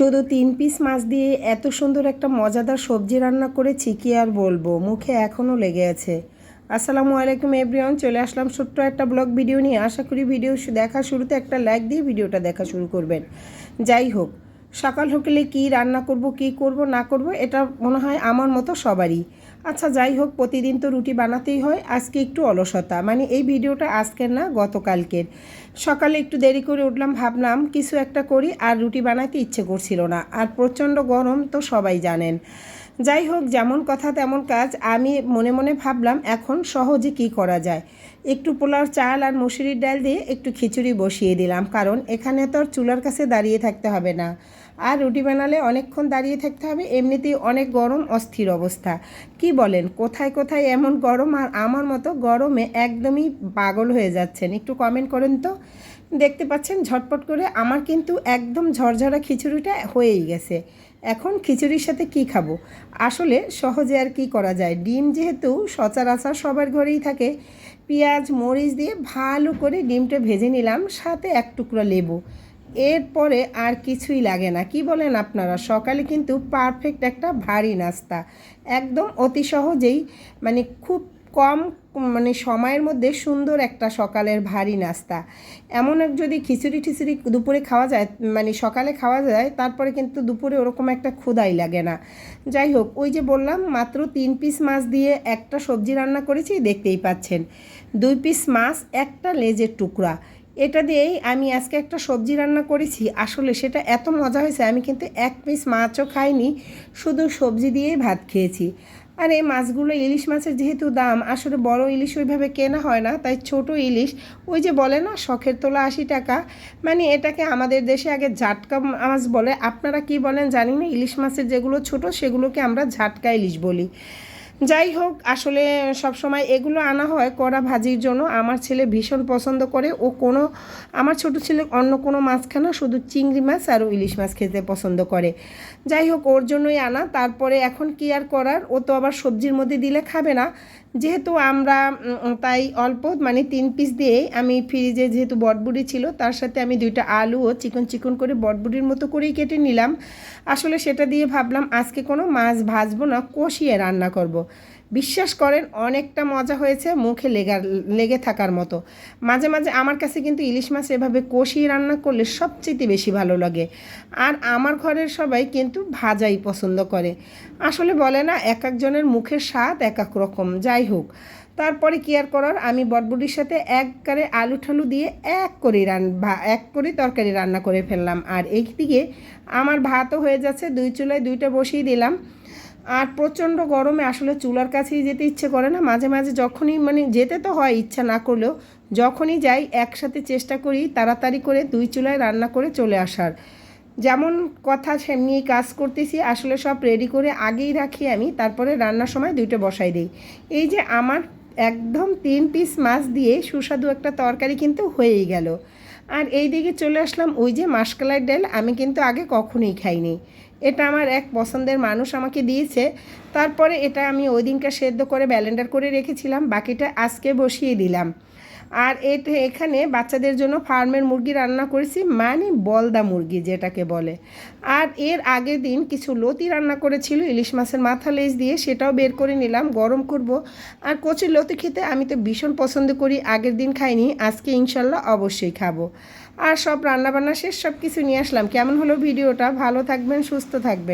শুধু তিন পিস মাছ দিয়ে এত সুন্দর একটা মজাদার সবজি রান্না করেছি, কি আর বলব? মুখে এখনও লেগে আছে। আসসালামু আলাইকুম এভরিওয়ান, চলে আসলাম ছোট্ট একটা ব্লগ ভিডিও নিয়ে। আশা করি ভিডিও দেখা শুরুতে একটা লাইক দিয়ে ভিডিওটা দেখা শুরু করবেন। যাই হোক সকাল হকলে কি রান্না করব, কি করব, না করব, এটা মনে হয় আমার মতো সবারই। আচ্ছা যাই হোক, প্রতিদিন তো রুটি বানাতেই হয়, আজকে একটু অলসতা। মানে এই ভিডিওটা আজকের না, গতকালকের। সকালে একটু দেরি করে উঠলাম, ভাবলাম কিছু একটা করি, আর রুটি বানাতে ইচ্ছে করছিল না। আর প্রচণ্ড গরম তো সবাই জানেন। যাই হোক, যেমন কথা তেমন কাজ। আমি মনে মনে ভাবলাম, এখন সহজে কি করা যায়? একটু পোলার চাল আর মুসুরির ডাল দিয়ে একটু খিচুড়ি বসিয়ে দিলাম, কারণ এখানে তো আর চুলার কাছে দাঁড়িয়ে থাকতে হবে না। আর রুটি বানালে অনেকক্ষণ দাঁড়িয়ে থাকতে হবে, এমনিতেই অনেক গরম, অস্থির অবস্থা। কি বলেন, কোথায় কোথায় এমন গরম আর আমার মতো গরমে একদমই পাগল হয়ে যাচ্ছেন? একটু কমেন্ট করেন তো। দেখতে পাচ্ছেন, ঝটপট করে আমার কিন্তু একদম ঝরঝরা খিচুড়িটা হয়েই গেছে। এখন খিচুড়ির সাথে কি খাব? আসলে সহজে আর কি করা যায়? ডিম যেহেতু সচরাচর সবার ঘরেই থাকে, পেঁয়াজ, মরিচ দিয়ে ভালো করে ডিমটা ভেজে নিলাম, সাথে এক টুকরো লেবু। এরপরে আর কিছুই লাগে না। কি বলেন আপনারা? সকালে কিন্তু পারফেক্ট একটা ভারী নাস্তা। একদম অতি সহজেই মানে খুব কম মানে সময়ের মধ্যে সুন্দর একটা সকালের ভারী নাস্তা। এমন এক যদি খিচুড়ি টিচুড়ি দুপুরে খাওয়া যায় মানে সকালে খাওয়া যায়, তারপরে কিন্তু দুপুরে ওরকম একটা ক্ষুদাই লাগে না। যাই হোক, ওই যে বললাম, মাত্র তিন পিস মাছ দিয়ে একটা সবজি রান্না করেছি, দেখতেই পাচ্ছেন। দুই পিস মাছ, একটা লেজের টুকরা। এটা দিয়েই আমি আজকে একটা সবজি রান্না করেছি। আসলে সেটা এত মজা হয়েছে, আমি কিন্তু এক পিস মাছও খাইনি, শুধু সবজি দিয়েই ভাত খেয়েছি। আর এই মাছগুলো ইলিশ মাছের যেহেতু দাম, আসলে বড় ইলিশ ওইভাবে কেনা হয় না, তাই ছোট ইলিশ, ওই যে বলে না, শখের তোলা আশি টাকা। মানে এটাকে আমাদের দেশে আগে ঝাটকা মাছ বলে, আপনারা কি বলেন জানি না, ইলিশ মাছের যেগুলো ছোট সেগুলোকে আমরা ঝাটকা ইলিশ বলি। যাই হোক, আসলে সব সময় এগুলো আনা হয় কড়া ভাজির জন্য। আমার ছেলে ভীষণ পছন্দ করে। ও কোনো, আমার ছোট ছেলে অন্য কোনো মাছ খায় না শুধু চিংড়ি মাছ আর ইলিশ মাছ খেতে পছন্দ করে। যাই হোক, ওর জন্যই আনা। তারপরে এখন কি আর করার? ও তো আবার সবজির মধ্যে দিলে খাবে না। যেহেতু আমরা তাই অল্প মানে তিন পিস দিয়ে আমি ফ্রিজে যেহেতু বটবুড়ি ছিল, তার সাথে আমি দুইটা আলু ও চিকন চিকন করে বটবুড়ির মতো করেই কেটে নিলাম আসলে সেটা দিয়ে ভাবলাম, আজকে কোনো মাছ ভাজবো না, কষিয়ে রান্না করব। বিশ্বাস করেন, অনেকটা মজা হয়েছে মুখে লেগার লেগে থাকার মতো। মাঝে মাঝে আমার কাছে কিন্তু ইলিশ মাছ এভাবে কষিয়ে রান্না করলে সবচেয়ে বেশি ভালো লাগে। আর আমার ঘরের সবাই কিন্তু ভাজাই পছন্দ করে। আসলে বলে না, এক একজনের মুখের স্বাদ এক এক রকম। যাই হোক, তারপরে কি আর করার? আমি বটবুটির সাথে একবারে আলু ঠালু দিয়ে এক করে রান এক করে তরকারি রান্না করে ফেললাম। আর এইদিকে আমার ভাতও হয়ে যাচ্ছে, দুই চুলায় দুইটা বসিয়ে দিলাম। আর প্রচণ্ড গরমে আসলে চুলার কাছেই যেতে ইচ্ছে করে না। মাঝে মাঝে যখনই মানে যেতে তো হয়, ইচ্ছা না করলেও যখনই যাই একসাথে চেষ্টা করি তাড়াতাড়ি করে দুই চুলায় রান্না করে চলে আসার। যেমন কথা সেমনি কাজ করতেছি, আসলে সব রেডি করে আগেই রাখি আমি, তারপরে রান্নার সময় দুইটা বসাই দিই। এই যে আমার একদম তিন পিস মাছ দিয়ে সুস্বাদু একটা তরকারি কিন্তু হয়েই গেল। আর এই দিকে চলে আসলাম ওই যে মাসকালাই ডাল, আমি কিন্তু আগে কখনোই খাইনি। এটা আমার এক পছন্দের মানুষ আমাকে দিয়েছে। তারপরে এটা আমি ওই দিনটা সেদ্ধ করে ব্যালেন্ডার করে রেখেছিলাম, বাকিটা আজকে বসিয়ে দিলাম। আর এটা এখানে বাচ্চাদের জন্য ফার্মের মুরগি রান্না করেছি মানে বলদা মুরগি যেটাকে বলে। আর এর আগের দিন কিছু লতি রান্না করেছিল, ইলিশ মাছের মাথা লেজ দিয়ে সেটাও বের করে নিলাম, গরম করব। আর কচি লতি খেতে আমি তো ভীষণ পছন্দ করি, আগের দিন খাইনি, আজকে ইনশাল্লাহ অবশ্যই খাব। আর সব রান্নাবান্না শেষ সব কিছু নিয়ে আসলাম। কেমন হলো ভিডিওটা? ভালো থাকবেন, সুস্থ থাকবেন।